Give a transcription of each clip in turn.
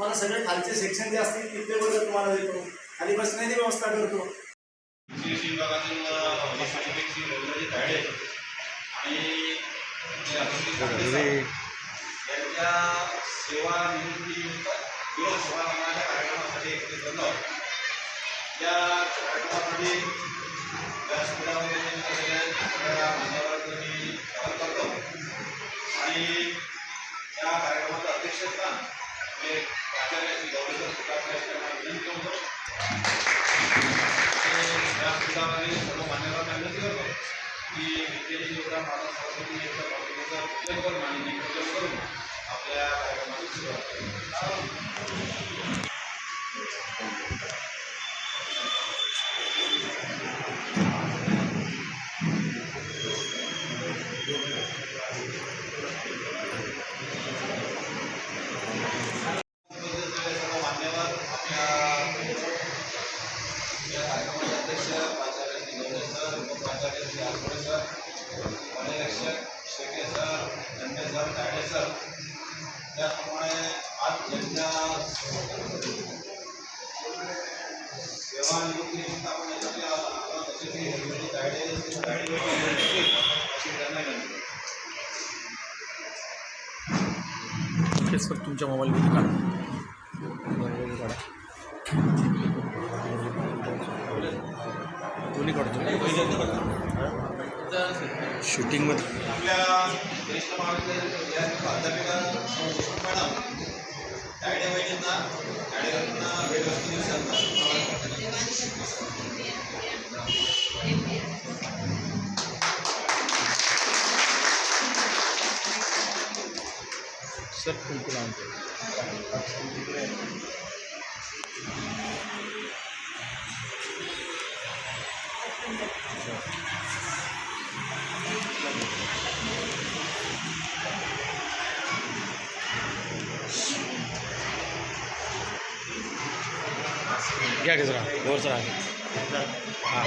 तुम्हाला सगळे खालचे सेक्शन जे असतील तिथले वर्ग तुम्हाला देतो खाली बसण्याची व्यवस्था करतो कृषी विभागातील वैज्ञानिक श्री आणि जे सेवा नावाच्या कार्यक्रमासाठी एकत्रित झालो या कार्यक्रमासाठी सगळ्या मान्यवरांनी स्वागत करतो. आणि या कार्यक्रमाचं अध्यक्षस्थान हे प्राचार्य श्री की करून करून आपल्या फेसवर तुमच्या मोबाईलमध्ये काढा. कोणी काढा दोन्ही काढतो? शूटिंगमध्ये आपल्या ज्येष्ठ महाविद्यालयातील विद्यार्थी प्राध्यापिका सौ देशमुख मॅडम तायडे वहिनींना तायडेवरांना भेटवस्तू देऊ शकतात सर कुंकू घ्या घे जरा वर जरा हां.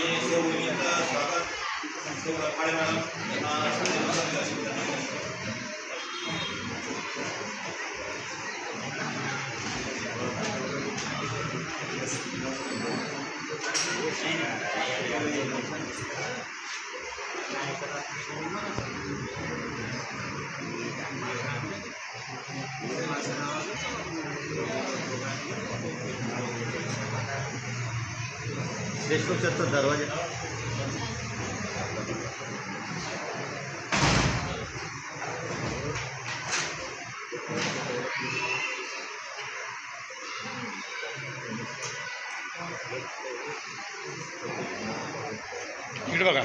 आणि सेवणीचं स्वागत सेव देशमुख दरवाजे. इकडे बघा.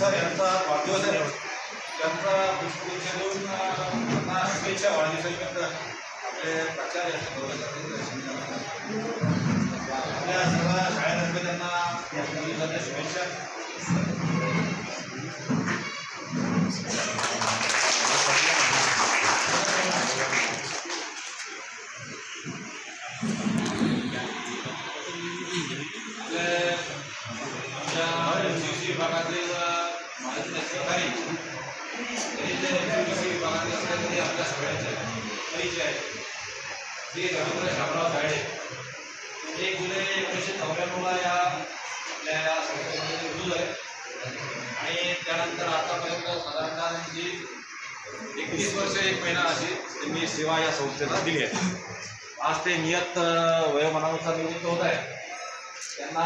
सर यांचा वाढदिवस आहे त्यांचा पुष्पगुच्छ देऊन त्यांना शुभेच्छा वाढदिवसानिमित्त आपले प्राचार्य आपल्या सर्व शाळेतर्फे त्यांना वाढदिवसाच्या शुभेच्छा. आमच्या कृषी विभागातील अं, माझे जे सहकारी विभागाचे जे कृषी आपल्या सगळ्यांचे परिचय आहे श्री रवींद्र शामराव सायडे एक जुलै एकोणीसशे चौऱ्याण्णवला या आपल्या या संस्थेमध्ये ते रुजू आहे आणि त्यानंतर आतापर्यंत साधारणतः त्यांची एकतीस वर्ष एक महिना अशी त्यांनी सेवा या संस्थेला दिली आहे. आज ते नियत वयोमानानुसार निवृत्त होत आहे त्यांना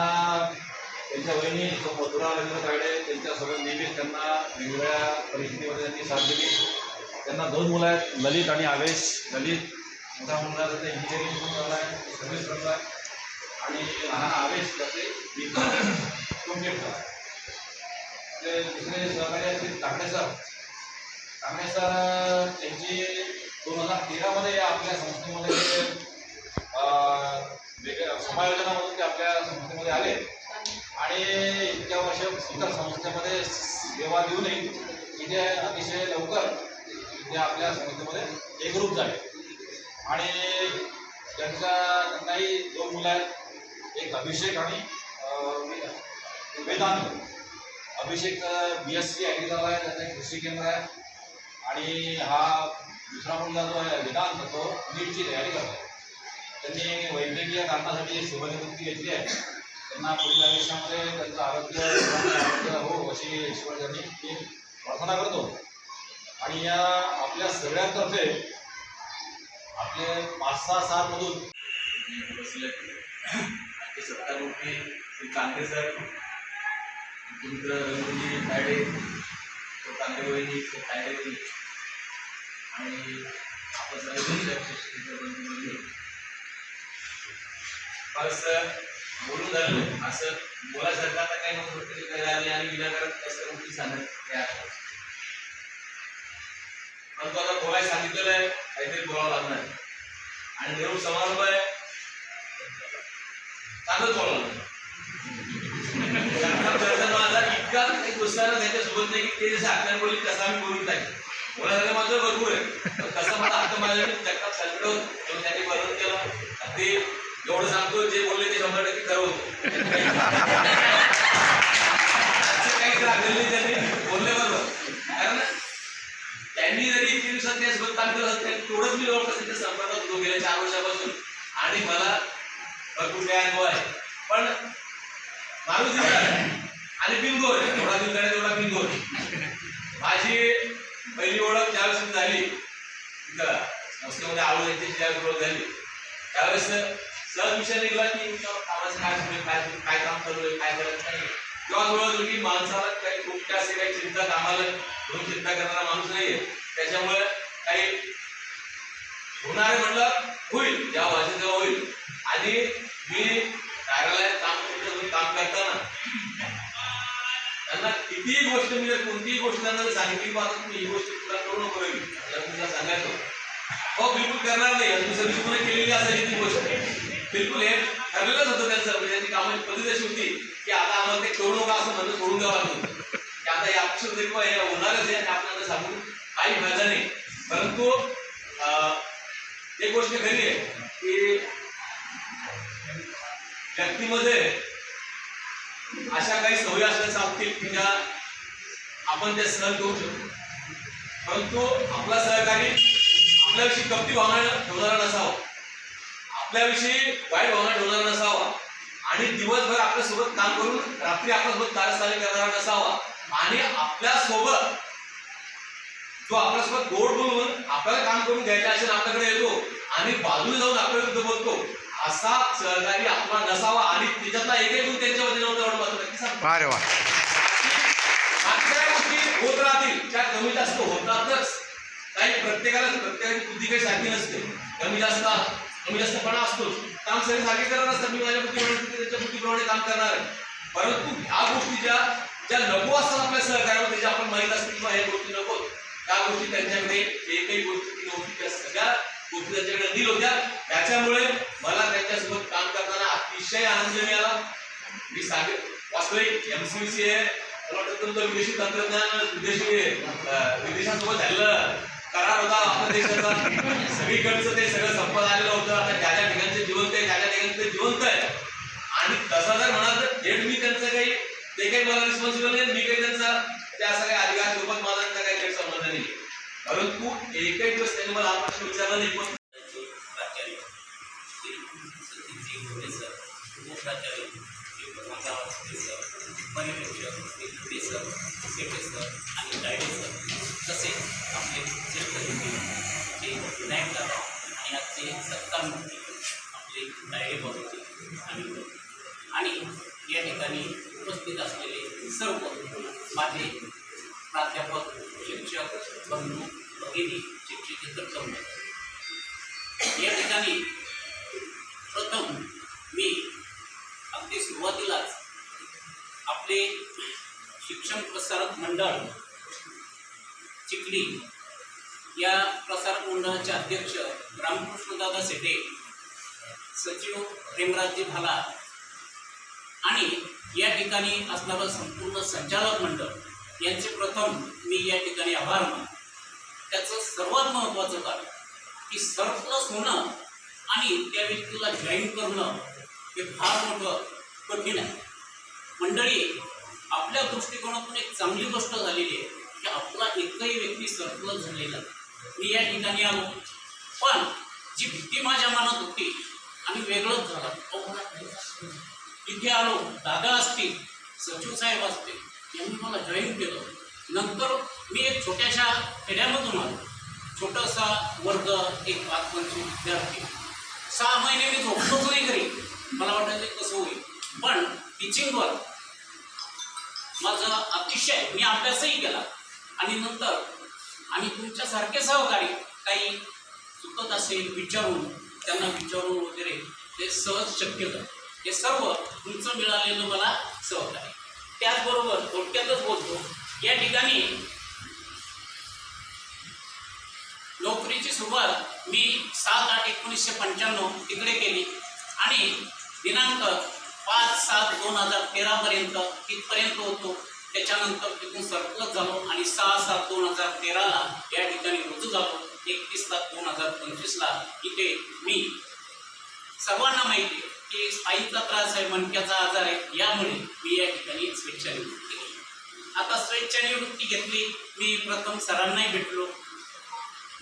त्यांच्या वहिनी सौ मधुरा रवींद्र तागडे त्यांच्यासोबत नेहमीच त्यांना वेगवेगळ्या परिस्थितीमध्ये त्यांनी साथ दिली. त्यांना दोन मुलं आहेत ललित आणि आवेश. ललित मोठा मुलगा त्याचा इंजिनिअरिंग करत आहे सर्व्हिस करत आहे. आणि लहान आवेश त्याचे कंप्लीट झाला ते दुसरे सहकारी असतील ताकडे सर. ताकडे सर त्यांची दोन हजार तेरामध्ये आपल्या संस्थेमध्ये समायोजनामधून ते आपल्या संस्थेमध्ये आले. आणि इतक्या वर्ष इतर संस्थेमध्ये सेवा देऊनही इथे अतिशय लवकर इथे आपल्या संस्थेमध्ये एकरूप झाले. आणि त्यांच्या त्यांनाही दोन मुलं आहेत एक अभिषेक आणि Vedant. Abhishek B S C agri झाला आहे त्याचं एक कृषी केंद्र आहे. आणि हा दुसरा मुलगा जो आहे वेदांत तो नीटची तयारी करतो आहे त्यांनी वैद्यकीय कारणासाठी सेवानिवृत्ती घेतली आहे. त्यांना पुढील आयुष्यामध्ये त्यांचं आरोग्य आरोग्य हो अशी ईश्वर मी प्रार्थना करतो. आणि या आपल्या सगळ्यांतर्फे आपले पाच सहा सालमधून बसले सत्तारूपी श्री कांदे सर मित्र रंगजी तायडे कांदे वहिनी तायडे आणि आपण सर्व शिक्षक बोलून झालं असं बोलायसारखं आता काही नव्हतं तरी काही आले आणि विनाकारण कसं गोष्टी सांगत त्या परंतु आता बोलायला सांगितलेलं आहे काहीतरी बोलावं लागणार आणि निरोप समारंभ आहे. चांगलंच बोलावं लागणार माझा इतका काही गुस्साला त्यांच्यासोबत नाही की ते जसं आपल्याला बोलली तसा आम्ही बोलून टाकेल बोलायला माझं भरपूर आहे. पण तसा मला हक्क माझ्या जगतात सगळं त्यांनी बरोबर केलं ते एवढं सांगतो जे बोलले ते शंभर टक्के खरं होतं. त्यांनी बोलले बरोबर कारण त्यांनी जरी तीन सध्या त्यासोबत काम केलं असतं तेवढंच मी जवळपास त्यांच्या संपर्कात होतो गेल्या चार वर्षापासून. आणि मला भरपूर काय अनुभव आहे. पण माणूस आणि बिनगोर आहे. थोडा दिवस झाला तेवढा बिनगोर माझी पहिली ओळख ज्यावेळेस झाली तिथं संस्थेमध्ये आलो यांची ज्यावेळेस ओळख झाली त्यावेळेस सहज विषय निघला की कामाचं काय सुरू आहे, काय काय काम चालू आहे काय करत नाही किंवा ओळख की माणसाला काही खूप जास्त काही चिंता कामाला घेऊन चिंता करणारा माणूस नाहीये त्याच्यामुळे काही होणार आहे म्हणलं होईल. या भाषेत तेव्हा होईल. आणि मी कार्यालयात काम करून काम करताना त्यांना कितीही गोष्ट मी जर कोणतीही गोष्ट त्यांना जर सांगितली की तुम्ही ही गोष्ट तुला करू नको तुला सांगायचो. हो बिलकुल करणार नाही. दुसऱ्या दिवशी केलेली असायची ती गोष्ट. बिलकुल हे ठरलेलंच होतं त्यांचं. म्हणजे त्यांची कामाची पद्धती अशी होती की आता आम्हाला ते करू नका असं म्हणणं सोडून द्यावं लागत की आता हे अक्षर हे होणारच आहे आणि आपल्याला सांगून काही फायदा नाही. परंतु अं, एक गोष्ट खरी आहे की व्यक्तीमध्ये अशा काही सवयी असल्या चालतील की ज्या आपण त्या सहन करू शकतो. परंतु आपला सहकारी आपल्याविषयी कप्ती भावना ठेवणारा नसावा. आपल्याविषयी वाईट भावना ठेवणारा नसावा. आणि दिवसभर आपल्यासोबत काम करून रात्री आपल्यासोबत कारस्थानी करणारा नसावा. आणि आपल्यासोबत जो आपल्यासोबत गोड बोलून आपल्याला काम करून घ्यायचं असेल आपल्याकडे येतो आणि बाजूने जाऊन आपल्या विरुद्ध बोलतो असा सहकारी आपला नसावा आणि त्याच्यातला एकही गुण त्यांच्या वतीने नव्हता मात्र काही गोष्टी होत राहतील त्या कमी जास्त होतातच. काही प्रत्येकाला प्रत्येकाची बुद्धी काही सारखी नसते. कमी जास्त म्हणजे कमी जास्तपणा असतोच. काम सगळे सारखे करत असतात. मी माझ्या बुद्धीप्रमाणे त्याच्या बुद्धीप्रमाणे काम करणार आहे. परंतु ह्या गोष्टी ज्या ज्या नको असतात आपल्या सहकार्यामध्ये ज्या आपण माहीत असतील किंवा ह्या गोष्टी नको त्या गोष्टी त्यांच्याकडे एकही गोष्टी नव्हती त्या सगळ्या गोष्टी त्यांच्याकडे दिल होत्या. त्याच्यामुळे मला त्यांच्यासोबत काम करताना अतिशय आनंद मिळाला. मी सांगेन वास्तविक सी आहे. मला वाटतं तुमचं विदेशी तंत्रज्ञान विदेशी विदेशासोबत झालेलं करार होता आपल्या देशाचा. सगळीकडचं ते सगळं संपत आलेलं होतं आता ज्या ज्या ठिकाणचे जिवंत आहे त्या त्या ठिकाणी ते जिवंत आहे आणि तसं जर म्हणाल तर थेट मी त्यांचं काही ते काही मला रिस्पॉन्सिबल नाही मी काही त्यांचा त्या असा काही अधिकार स्वरूपात माझा त्यांचा काही संबंध नाही. परंतु एकही दिवस त्यांनी मला हा प्रश्न विचारला नाही पण आणि गायडे सर तसेच आपले जे विनायक दादा आणि आजचे आपले गायडे बाबूजी आणि आणि या ठिकाणी उपस्थित असलेले सर्व माझे प्राध्यापक शिक्षक बंधू भगिनी शिक्षकेतर कमी या ठिकाणी प्रथम मी अगदी सुरुवातीलाच आपले शिक्षण प्रसारक मंडळ चिखली या प्रसारक मंडळाचे अध्यक्ष रामकृष्णदादा सेटे सचिव प्रेमराजजी भाला आणि या ठिकाणी असणारं संपूर्ण संचालक मंडळ यांचे प्रथम मी या ठिकाणी आभार मानतो. त्याचं सर्वात महत्त्वाचं कारण की सरप्लस होणं आणि त्या व्यक्तीला जॉईन करणं हे फार मोठं कठीण आहे. मंडळी आपल्या दृष्टिकोनातून एक चांगली गोष्ट झालेली आहे की आपला एकही व्यक्ती सरप्लस झालेला मी या ठिकाणी आलो. पण जी भीती माझ्या मनात होती आणि वेगळंच झालं. इथे आलो दादा असतील सचिव साहेब असतील यांनी मला जॉईन केलं. नंतर मी एक छोट्याशा खेड्यामधून आलो. छोटासा वर्ग एक पाच पंचवीस विद्यार्थी. सहा महिने मी झोपलोच नाही घरी. मला वाटायचं कसं होईल. पण टीचिंगवर माझं अतिशय मी अभ्यासही केला. आणि नंतर आणि तुमच्यासारखे सहकारी काही चुकत असेल विचारून त्यांना विचारून वगैरे ते सहज शक्य झालं. हे सर्व तुमचं मिळालेलं मला सहकार्य त्याचबरोबर थोडक्यातच बोलतो या ठिकाणी नोकरीची सुरुवात मी सात आठ एकोणीसशे पंच्याण्णव तिकडे केली आणि दिनांक पाच सात दोन हजार तेरापर्यंत तिथपर्यंत होतो. त्याच्यानंतर तिथून सरप्लस झालो आणि सहा सात दोन हजार तेराला या ठिकाणी रुजू झालो. एकतीस सात दोन हजार पंचवीसला इथे मी सर्वांना माहिती आहे. की स्पाईनचा त्रास आहे मणक्याचा आजार आहे यामुळे मी या ठिकाणी स्वेच्छानिवृत्ती केली. आता स्वेच्छानिवृत्ती घेतली मी प्रथम सरांनाही भेटलो.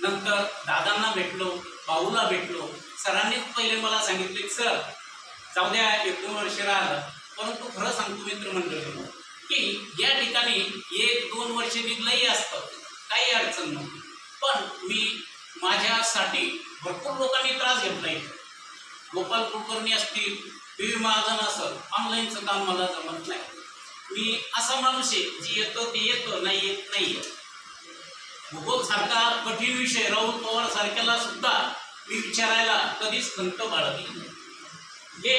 नंतर दादांना भेटलो भाऊला भेटलो. सरांनीच पहिले मला सांगितले सर जाऊ द्या एक दोन वर्ष राहिलं परंतु खरं सांगतो मित्रमंडळी की या ठिकाणी एक दोन वर्ष निघलंही असतं काही अडचण नव्हती. पण मी माझ्यासाठी भरपूर लोकांनी त्रास घेतला इथं गोपाल कुलकर्णी असतील पी व्ही महाजन असेल ऑनलाईनचं काम मला जमत नाही. मी असा माणूस आहे जी येतो ते येतो नाही येत नाही येत. भूगोल सारखा कठीण विषय राहुल पवार सारख्याला सुद्धा मी विचारायला कधीच खंत बाळगली नाही. हे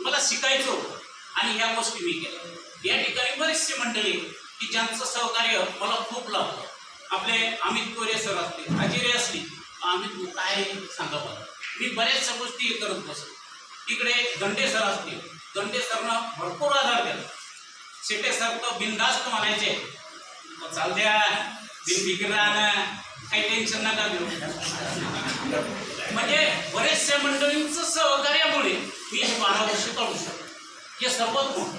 मला शिकायचो आणि ह्या गोष्टी मी केल्या. या ठिकाणी बरेचसे मंडळी की ज्यांचं सहकार्य मला खूप लाभलं. आपले अमित कोरे सर असतील हाजिरे असली अमित काय सांगा मला? मी बऱ्याचशा गोष्टी करत बसलो. इकडे दंडे सर असतील. दंडे सरनं भरपूर आधार दिला. शेटे सर तर बिनधास्त म्हणायचे चाल द्या बिनफिकर राहणं काही टेन्शन नका देऊ म्हणजे बरेचशा मंडळींचं सहकार्यामुळे मी हे बारा वर्ष काढू शकतो हे सर्वात मोठं.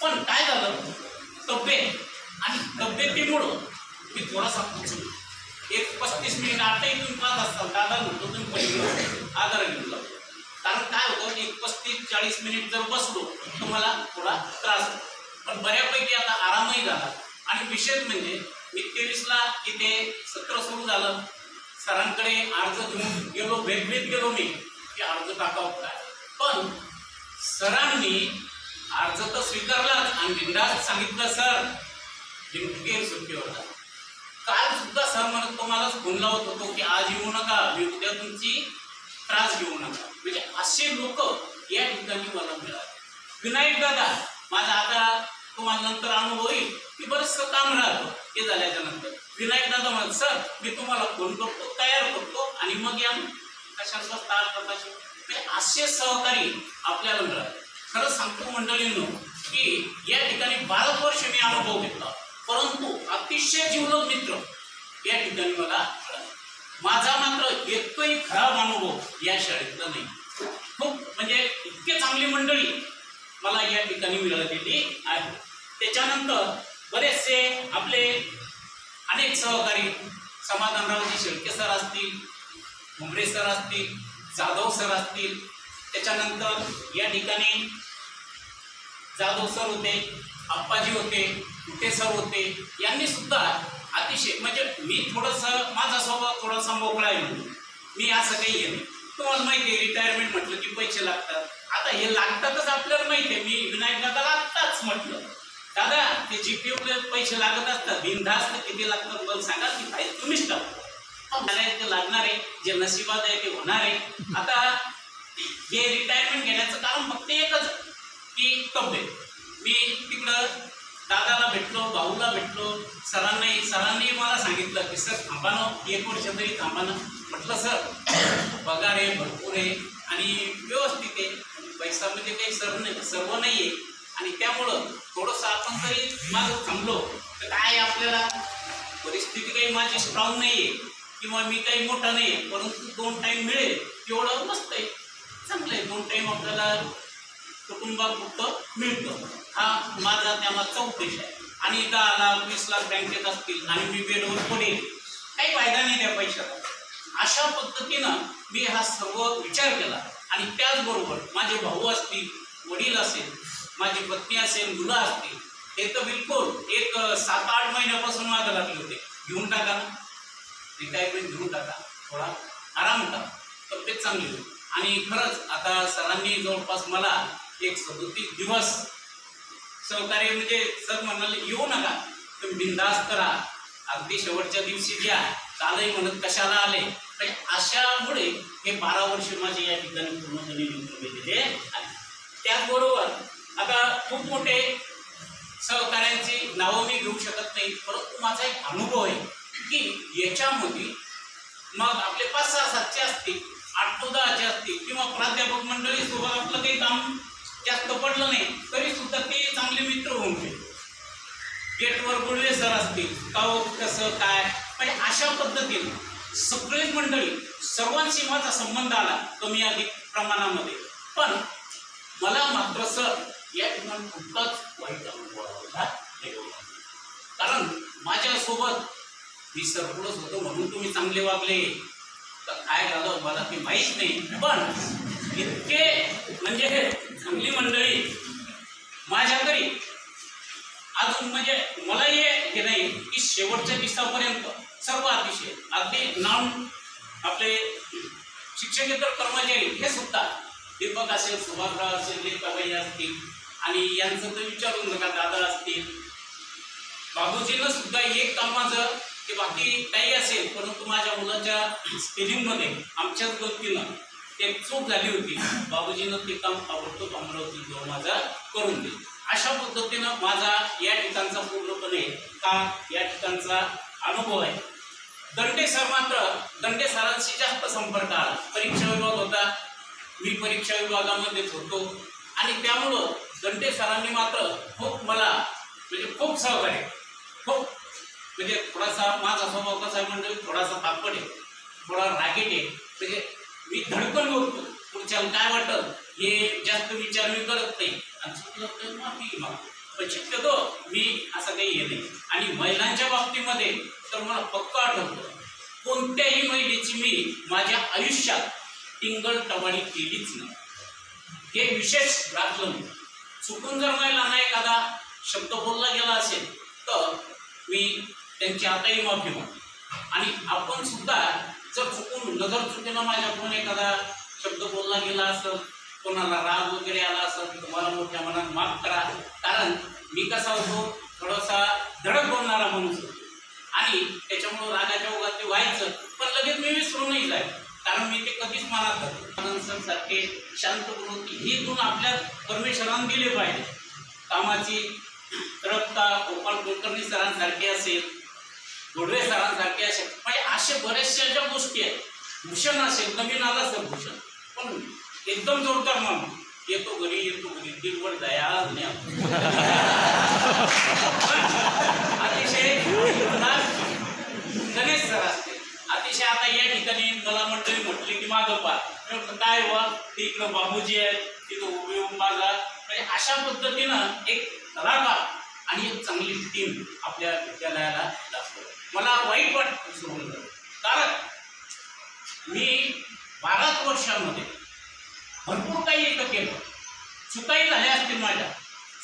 पण काय झालं? तब्येत आणि तब्येतीमुळं मी थोडासा कुचलो एक पस्तीस मिनिट आता इथून पाच असताल दादा म्हणतो तुम्ही पलीकडे आधार घेऊन जातो कारण काय होतं एक पस्तीस चाळीस मिनिट जर बसलो तुम्हाला मला थोडा त्रास होतो. पण बऱ्यापैकी आता आरामही झाला. आणि विशेष म्हणजे मी तेवीसला इथे सत्र सुरू झालं. सरांकडे अर्ज घेऊन गेलो भेटभेट गेलो मी की अर्ज टाकावं काय. पण सरांनी अर्ज तर स्वीकारलाच आणि बिंदास सांगितलं सर बिनफिकीर सुट्टीवर होता काल सुद्धा सर म्हणत तुम्हालाच फोन लावत होतो की आज येऊ नका मी उद्या तुमची त्रास घेऊ नका. म्हणजे असे लोक या ठिकाणी मला मिळाले. विनायक दादा माझा आता तुम्हाला नंतर अनुभव येईल की बरंचसं काम राहतं हे झाल्याच्यानंतर. विनायक दादा म्हणत सर मी तुम्हाला फोन करतो तयार करतो आणि मग या कशा स्टार्ट म्हणजे असे सहकारी आपल्याला मिळाले. खरं सांगतो मंडळींनो की या ठिकाणी बारा वर्ष मी अनुभव घेतला परंतु अतिशय जीवलग मित्र या ठिकाणी मला माझा मात्र एकही खराब अनुभव या शाळेतला नाही. खूप म्हणजे इतके चांगली मंडळी मला या ठिकाणी मिळालेली आहे त्याच्यानंतर बरेचसे आपले अनेक सहकारी समाधानरावजी शेळके सर असतील भुमरे सर असतील जाधव सर असतील. त्याच्यानंतर या ठिकाणी जाधव सर होते आप्पाजी होते ते सर होते? यांनी सुद्धा अतिशय म्हणजे मी थोडंसं माझा स्वभाव थोडासा मोकळा आहे. म्हणून मी असं काही हे नाही तुम्हाला माहिती आहे रिटायरमेंट म्हटलं की पैसे लागतात. आता हे लागतातच आपल्याला माहिती आहे. मी विनायक दादा लागताच म्हटलं. दादा ते जी पी पैसे लागत असतात. बिनधास्त किती लागतात मला सांगा की काही तुम्हीच टाकतो ते लागणार आहे जे नशिबात आहे ते होणार आहे. आता हे रिटायरमेंट घेण्याचं कारण फक्त एकच की तब्येत मी तिकडं दादाला भेटलो भाऊला भेटलो सरांनाही सरांनी मला सांगितलं की सर थांबा ना एक वर्ष तरी थांबा ना. म्हटलं सर पगार आहे भरपूर आहे आणि व्यवस्थित आहे. पैसा म्हणजे काही सर नाही सर्व नाही आहे. आणि त्यामुळं थोडंसं आपण तरी माझं थांबलो. तर काय आपल्याला परिस्थिती काही माझी स्ट्रॉंग नाही आहे किंवा मी काही मोठा नाही आहे परंतु दोन टाईम मिळेल एवढं मस्त आहे. चांगलं आहे. दोन टाईम आपल्याला कुटुंबापुरतं मिळतं. हा माझा त्यामागचा उद्देश आहे. आणि दहा लाख वीस लाख बँकेत असतील आणि मी बेडवर पडेल काही फायदा नाही त्या पैशाचा. अशा पद्धतीनं मी हा सर्व विचार केला. आणि त्याचबरोबर माझे भाऊ असतील वडील असेल माझी पत्नी असेल मुलं असतील हे तर बिलकुल एक सात आठ महिन्यापासून मागं लागले होते. घेऊन टाका ना. रिटायरमेंट घेऊन टाका. थोडा आराम करा. तब्येत चांगली होईल. आणि खरंच आता सरांनी जवळपास मला एक सदोतीस दिवस सहकार्य म्हणजे सर म्हणाले येऊ नका तुम्ही बिंदास्त करा. अगदी शेवटच्या दिवशी द्या कालही म्हणत कशाला आले? तर अशामुळे हे बारा वर्ष माझे या ठिकाणी पूर्णपणे निघून गेलेले आहे त्याचबरोबर आता खूप मोठे सहकार्यांची नावं मी घेऊ शकत नाही परंतु माझा एक अनुभव आहे की याच्यामध्ये मग आपले पाच सहा सातचे असतील आठ नऊ दहाचे असतील किंवा प्राध्यापक मंडळी सोबत आपलं काही काम जास्त पडलं नाही तरी सुद्धा ते चांगले मित्र होऊन गेले. गेटवर गुळवे सर असतील का हो, कसं काय? म्हणजे अशा पद्धतीने सगळेच मंडळी सर्वांशी माझा संबंध आला कमी अधिक प्रमाणामध्ये. पण मला मात्र सर या ठिकाणी खूपच वाईट अनुभव आला कारण माझ्यासोबत मी सरपुडच होतो म्हणून तुम्ही चांगले वागले. तर काय झालं मला ते माहीत नाही. पण इतके म्हणजे हे चांगली मंडळी माझ्या घरी. अजून म्हणजे मला हे हे नाही की शेवटच्या दिवसापर्यंत सर्व अतिशय. अगदी नॉन आपले शिक्षकेतर कर्मचारी हे सुद्धा. दीपक असेल सुभाषराव असेल लेखाबाई असतील आणि यांचं तर विचारून नका दादा असतील. बाबूजीनं सुद्धा एक कामाचं ते की बाकी काही असेल परंतु माझ्या मुलाच्या स्पेलिंगमध्ये आमच्याच गलतीनं ते चूक झाली होती. बाबूजीनं ते काम ताबडतोब अमरावती किंवा माझा करून दिलं अशा पद्धतीनं माझा या ठिकाणचा पूर्णपणे का या ठिकाणचा अनुभव आहे. दंडे सर मात्र दंडे सरांशी जास्त संपर्क आला. परीक्षा विभाग होता. मी परीक्षा विभागामध्येच होतो. आणि त्यामुळं दंडे सरांनी मात्र खूप मला म्हणजे खूप सहकार्य खूप. म्हणजे थोडासा माझा स्वभाव कसा आहे म्हणजे थोडासा तापड आहे. थोडा रागेट आहे. म्हणजे मी धडकन बोलतो पुढच्याला काय वाटत हे जास्त विचार मी करत नाही. आणि चुकलं तर माफी मागतो. पण शक्यतो मी असं काही हे नाही. आणि महिलांच्या बाबतीमध्ये तर मला पक्क आठवतं. कोणत्याही महिलेची मी माझ्या आयुष्यात टिंगल टवाळी केलीच नाही. हे विशेष राखलं मी. चुकून जर महिलांना एखादा शब्द बोलला गेला असेल तर मी त्यांची आताही माफी मागतो. आणि आपण सुद्धा जर चुकून नजर चुकीनं माझ्याकडून एखादा शब्द बोलला गेला असं कोणाला राग वगैरे आला असं तुम्हाला मोठ्या मनात माफ करा. कारण मी कसा होतो थोडासा धडक बोलणारा माणूस होतो. आणि त्याच्यामुळं रागाच्या ओघात ते व्हायचं पण लगेच मी विसरूनही जाईल कारण मी ते कधीच मनात धरतो सारखे शांत प्रवृत्ती ही गुण आपल्या परमेश्वरानं दिले पाहिजे. कामाची तरफता गोपाल कुलकर्णी सरांसारखे असेल गोडवे सरांसारखे असे. म्हणजे असे बरेचशा ज्या गोष्टी आहेत भूषण असेल नवीन आला असेल भूषण पण एकदम जोरदार म्हणून येतो घरी येतो घरी दिलवर दया अतिशय गणेश सर असते. अतिशय आता या ठिकाणी मला मंडळी म्हटली की मागं पा काय वा? तिकडं बाबूजी आहेत. तिथं उभे होऊन माझा म्हणजे अशा पद्धतीनं एक कलाकार आणि एक चांगली टीम आपल्या विद्यालयाला लागतो मला वाईट वाटतं सोडून कारण मी बाराच वर्षामध्ये भरपूर काही इथं केलं. चुकाही झाल्या असतील माझ्या.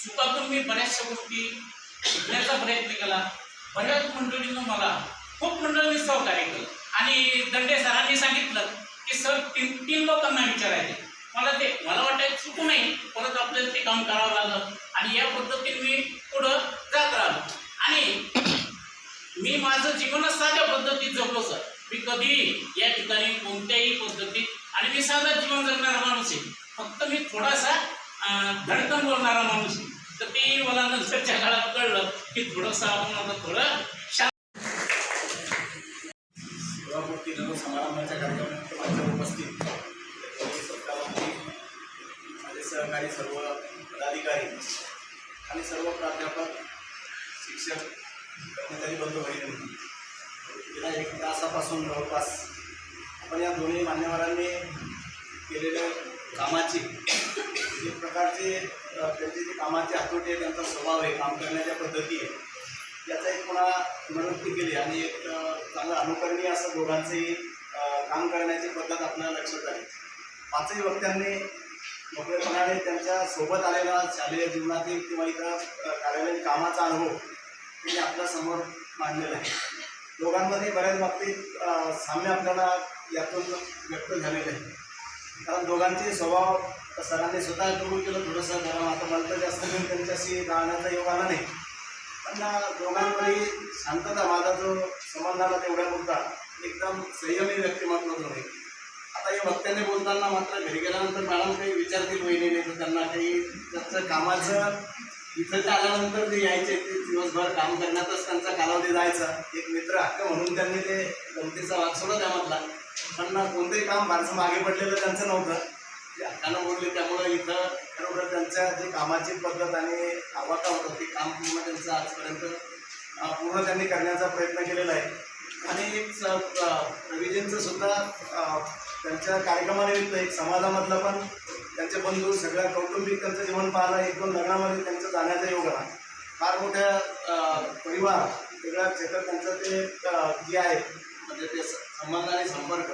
चुकातून मी बऱ्याचशा गोष्टी शिकण्याचा प्रयत्न केला. बऱ्याच मंडळीनं मला खूप मंडळींनी सहकार्य केलं. आणि दंडे सरांनी सांगितलं की सर तीन तीन लोकांना विचारायचे. मला ते मला वाटायचं चुकू नाही. परत आपल्याला ते काम करावं लागलं. आणि या पद्धतीने मी पुढं जात राहिलो आणि मी माझं जीवनच साध्या पद्धतीत जगलो कधी या ठिकाणी कोणत्याही पद्धतीत आणि मी साधा जीवन जगणारा माणूस आहे. फक्त मी थोडासा अं, धडकन बोलणारा माणूस आहे. तर ते मला नंतरच्या काळात कळलं की थोडंसं आपण आता थोडं शांत सेवामूर्ती समारंभाच्या कार्यक्रमात माझ्या उपस्थित. माझे सहकारी सर्व पदाधिकारी आणि सर्व प्राध्यापक शिक्षक कर्मचारी बंधू भगिनी गेल्या एक तासापासून जवळपास आपण या दोन्ही मान्यवरांनी केलेल्या कामाची जे प्रकारचे त्यांचे जे कामाचे हातोटी आहे त्यांचा स्वभाव आहे काम करण्याच्या पद्धती आहे याचा एक पुन्हा मनोक्ती केली आणि एक चांगलं अनुकरणीय असं दोघांचंही काम करण्याची पद्धत आपल्याला लक्षात आली. पाचही वक्त्यांनी मोकळेपणाने त्यांच्यासोबत आलेला शालेय जीवनातील किंवा इतर कार्यालयीन कामाचा अनुभव त्यांनी आपल्यासमोर मांडलेला आहे. दोघांमध्ये बऱ्याच बाबतीत साम्य आपल्याला यातून व्यक्त झालेलं आहे. कारण दोघांचे स्वभाव सरांनी स्वतः कबूल केलं थोडंसं कारण आता मला तर जास्त वेळ त्यांच्याशी राहण्याचा योग आला नाही. पण दोघांमध्ये शांतता माझा जो संबंध आला तेवढ्या पुरता एकदम संयमी व्यक्तिमत्व जो आहे आता या वक्त्याने बोलताना मात्र घरी गेल्यानंतर मॅडम काही विचारतील वहिनीने तर त्यांना काही त्यांचं कामाचं इथं आल्यानंतर ते यायचे ते दिवसभर काम करण्यातच त्यांचा कालावधी जायचा. एक मित्र हक्क म्हणून त्यांनी ते गमतीचा भाग सोडा त्यामधला पण कोणतंही काम फारसं मागे पडलेलं त्यांचं नव्हतं. ते हक्कानं बोलले त्यामुळं इथं खरोखर त्यांच्या जे कामाची पद्धत आणि आवाका होतं ते काम पूर्ण त्यांचं आजपर्यंत पूर्ण त्यांनी करण्याचा प्रयत्न केलेला आहे. आणि एक स- रविजींचं सुद्धा त्यांच्या कार्यक्रमानिमित्त एक समाजामधलं पण त्यांचे बंधू सगळ्या कौटुंबिक त्यांचं जीवन पाहायला एक दोन लग्नामध्ये त्यांचं जाण्याचा योग आला फार मोठ्या परिवार वेगळ्या क्षेत्रात त्यांचं ते जे आहे म्हणजे ते स- संबंध आणि संपर्क.